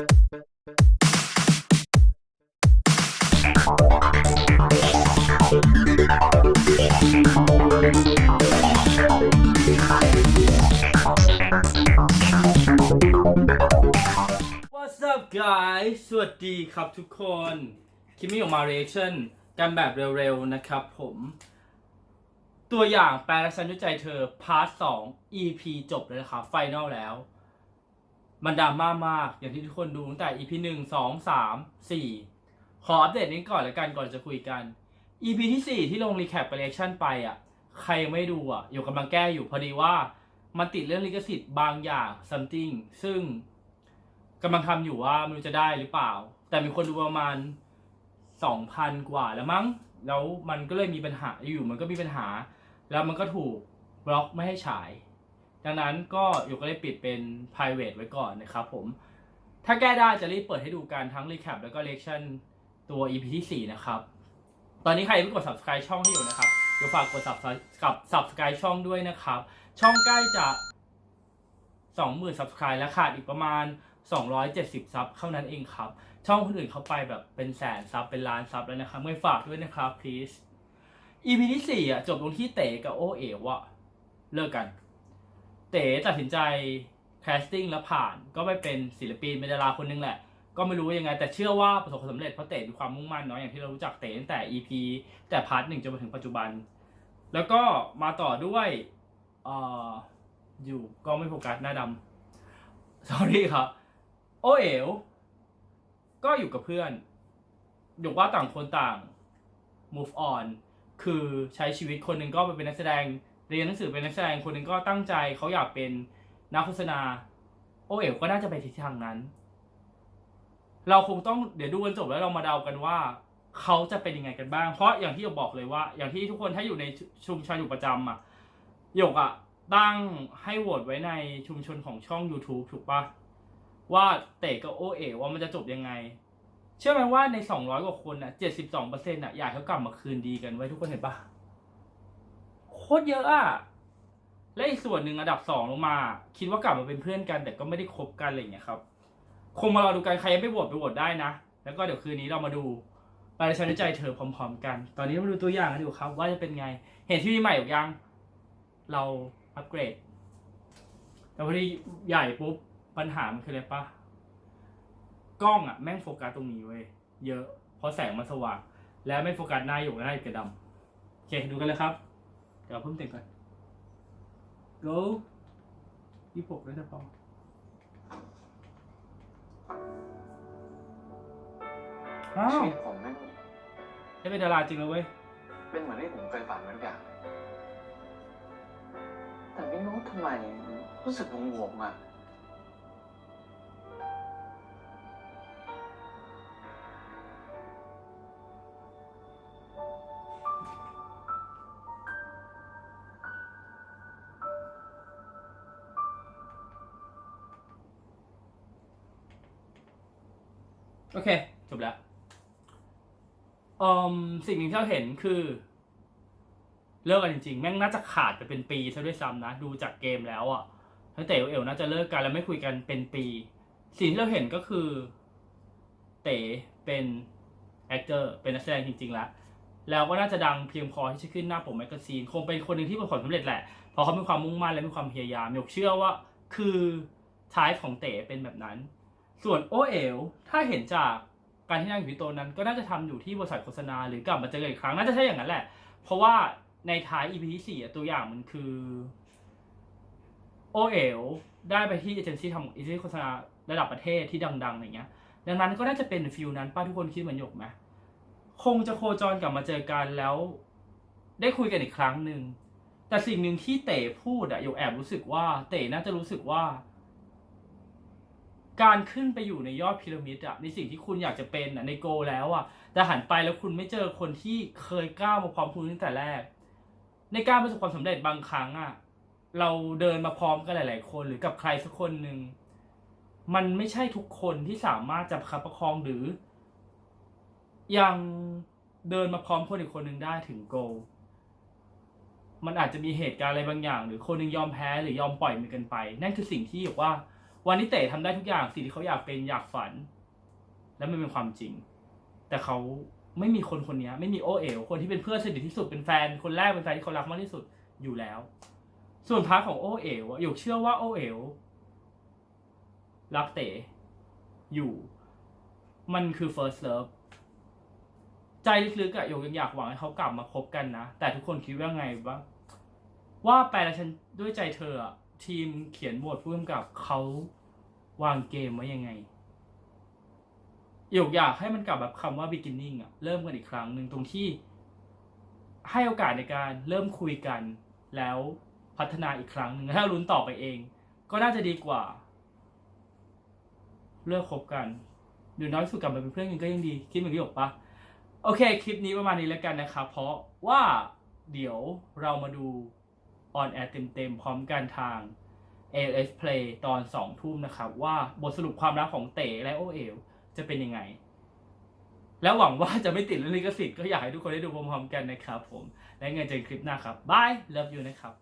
What's up guys สวัสดีครับทุกคน คิมมี่ออกมา reaction กันแบบเร็วๆนะครับผม ตัวอย่างแปลและฉันด้วยใจเธอ พาร์ท 2 EP จบเลยนะครับ ไฟนอลแล้ว มันดราม่ามากอย่างที่ทุกคนดูตั้งแต่ EP 1 2 3 4ขออัปเดตนี้ก่อนแล้วกันก่อนจะคุยกัน EP ที่4ที่ลงรีแคป reaction ไปอะ ใครยังไม่ดูอะอยู่กำลังแก้อยู่พอดีว่ามันติดเรื่องลิขสิทธิ์บางอย่าง something ซึ่งกำลังทำอยู่ว่าม่รู้จะได้หรือเปล่า แต่มีคนดูประมาณสองพันกว่าแล้วมั้ง แล้วมันก็เลยมีปัญหาอยู่มันก็มีปัญหา แล้วมันก็ถูกบล็อกไม่ให้ฉาย ดังนั้นก็อยู่ก็เลยปิดเป็น private ไว้ก่อนนะครับผม ถ้าแก้ได้จะรีบเปิดให้ดูกันทั้ง recap แล้วก็ reaction ตัว EP ที่ 4 นะครับ ตอนนี้ใครยังไม่กด subscribe ช่องให้อยู่นะครับ เดี๋ยวฝากกด subscribe กับ subscribe ช่องด้วยนะครับ ช่องใกล้จะ 20,000 subscribe แล้วขาดอีกประมาณ 270 ซับเท่านั้นเองครับ ช่องคนอื่นเขาไปแบบเป็นแสนซับเป็นล้านซับแล้วนะครับไม่ฝากด้วยนะครับ please EP ที่4อะจบตรงที่เต๋กับโอเอ๋วะเลิกกัน เต๋ตัดสินใจ casting แล้วผ่านก็ไปเป็นศิลปินเป็นดาราคนนึงแหละ ก็ไม่รู้ยังไง แต่เชื่อว่าประสบความสำเร็จเพราะเต๋มีความมุ่งมั่นเนาะอย่างที่เรารู้จักเต๋ตั้งแต่ EP แต่พาร์ทหนึ่งจนมาถึงปัจจุบัน แล้วก็มาต่อด้วยเอ่ออยู่ก็ไม่โฟกัสหน้าดำ sorry ครับ โอเอ๋วก็อยู่กับเพื่อนยกว่าต่างคนต่าง move on คือใช้ชีวิตคนหนึ่งก็ไปเป็นนักแสดง เรียนหนังสือเป็นนักแสดงคนหนึ่งก็ตั้งใจเขาอยากเป็นนักโฆษณา โอเอ๋ก็น่าจะไปทิศทางนั้น เราคงต้องเดี๋ยวดูกันจบแล้วเรามาเดากันว่า เขาจะเป็นยังไงกันบ้าง เพราะอย่างที่หยกบอกเลยว่า อย่างที่ทุกคนถ้าอยู่ในชุมชนอยู่ประจำอะหยกอะตั้งให้โหวตไว้ในชุมชนของช่อง YouTube ถูกปะว่าเตะกับโอเอ๋ว่ามันจะจบยังไง เชื่อไหมว่าใน 200 กว่าคนน่ะ 72%อะอยากให้เขากลับมาคืนดีกันไว้ทุกคนเห็นปะ ตรเยอะอะและอีกส่วนหนึ่งอันดับสองลงมา คิดว่ากลับมาเป็นเพื่อนกัน แต่ก็ไม่ได้คบกันอะไรอย่างเงี้ยครับ คงมารอดูกันใครไม่โหวตไปโหวตได้นะ แล้วก็เดี๋ยวคืนนี้เรามาดูไปใชั้นใจเธอพร้อม ๆ กัน ตอนนี้มาดูตัวอย่างกันดูครับ ว่าจะเป็นไง เห็นทีวีใหม่หรือยัง เราอัปเกรด แต่พอดีใหญ่ปุ๊บปัญหามันคืออะไรปะกล้องอะแม่งโฟกัสตรงนี้เว้ยเยอะเพราะแสงมันสว่าง แล้วไม่โฟกัสหน้าอยู่หน้าอยู่กับดำโอเคดูกันเลยครับ ดี๋ยวเพิ่มเต็มก่อน go ยี่ปกแล้วจะพออ้าชีววิตผมแม่งได้เป็นดาราจริงแล้วเว้ย เป็นเหมือนที่ผมเคยฝันไว้ทุกอย่างแต่ไม่รู้ทำไมรู้สึกงงๆอะ โอเค จบแล้วอืมสิ่งหนึ่งที่เราเห็นคือ เลิกกันจริงๆ แม่งน่าจะขาดไปเป็นปีซะด้วยซ้ำนะ ดูจากเกมแล้วอะ่ะทั้งเต๋อเอ๋วน่าจะเลิกกันแล้วไม่คุยกันเป็นปี สิ่งที่เราเห็นก็คือ เต๋เป็นแอคเตอร์เป็นนักแสดงจริงๆแล้วแล้วก็น่าจะดังเพียงพอที่จะขึ้นหน้าปกแมกกาซีน คงเป็นคนหนึ่งที่ประสบความสำเร็จแหละ เพราะเขามีความมุ่งมั่นและมีความพยายามยกเชื่อว่า คือท้ายของเต๋เป็นแบบนั้น ส่วนโอเอ๋วถ้าเห็นจากการที่นั่งอยู่ที่โต๊ะนั้น ก็น่าจะทำอยู่ที่บริษัทโฆษณาหรือกลับมาเจอกันอีกครั้งน่าจะใช่อย่างนั้นแหละ เพราะว่าในท้าย EP ที่สี่ตัวอย่างมันคือโอเอ๋วได้ไปที่เอเจนซี่ทำเอเจนซี่โฆษณาระดับประเทศที่ดังๆอย่างเงี้ย ดังนั้นก็น่าจะเป็นฟิลนั้นป้าทุกคนคิดเหมือนหยกไหมคงจะโคจรกลับมาเจอกันแล้ว ได้คุยกันอีกครั้งหนึ่งแต่สิ่งหนึ่งที่เต๋พูดอะหยกแอบรู้สึกว่าเต๋น่าจะรู้สึกว่า การขึ้นไปอยู่ในยอดพีระมิดอะในสิ่งที่คุณอยากจะเป็นอะในโกแล้วอะแต่หันไปแล้วคุณไม่เจอคนที่เคยก้าวมาพร้อมคุณตั้งแต่แรก ในการประสบความสำเร็จบางครั้งอะเราเดินมาพร้อมกันหลาย ๆ คนหรือกับใครสักคนหนึ่งมันไม่ใช่ทุกคนที่สามารถจะประคับประคองหรือ ยังเดินมาพร้อมคนอีกคนหนึ่งได้ถึงโกมันอาจจะมีเหตุการณ์อะไรบางอย่าง หรือคนหนึงยอมแพ้หรือยอมปล่อยมันกินไป นั่นคือสิ่งที่บอกว่า วันนี้เต๋ทำได้ทุกอย่างสิ่งที่เขาอยากเป็นอยากฝัน และมันเป็นความจริง แต่เขาไม่มีคนคนนี้ไม่มีโอเอ๋วคนที่เป็นเพื่อนสนิทที่สุดเป็นแฟนคนแรกเป็นแฟนที่เขารักมากที่สุดอยู่แล้ว ส่วนพาร์ทของโอเอ๋วอะหยกเชื่อว่าโอเอ๋วรักเต๋อยู่ มันคือ first love ใจลึกๆอะหยกยังอยากหวังให้เขากลับมาคบกันนะ แต่ทุกคนคิดว่าไงบ้างว่าแปลแล้วฉันด้วยใจเธออะ ทีมเขียนบทผู้กำกับเขาวางเกมไว้ยังไงหยกอยากให้มันกลับแบบคำว่า beginning อะเริ่มกันอีกครั้งหนึ่งตรงที่ ให้โอกาสในการเริ่มคุยกัน แล้วพัฒนาอีกครั้งหนึ่งถ้าลุ้นต่อไปเอง ก็น่าจะดีกว่า เลิกคบกันหรือน้อยสุดกลับมาเป็นเพื่อนกันก็ยังดี คิดเหมือนที่หยกปะโอเค คลิปนี้ประมาณนี้แล้วกันนะครับ เพราะว่าเดี๋ยวเรามาดู ออนแอร์เต็มๆ พร้อมกันทาง ALS Play ตอน 2 ทุ่มนะครับว่าบทสรุปความรักของเต๋และโอเอ๋วจะเป็นยังไง แล้วหวังว่าจะไม่ติดเรื่องลิขสิทธิ์ก็อยากให้ทุกคนได้ดูพร้อมๆกันนะครับผม และเงินเจอกันคลิปหน้าครับบายเลิฟยูนะครับ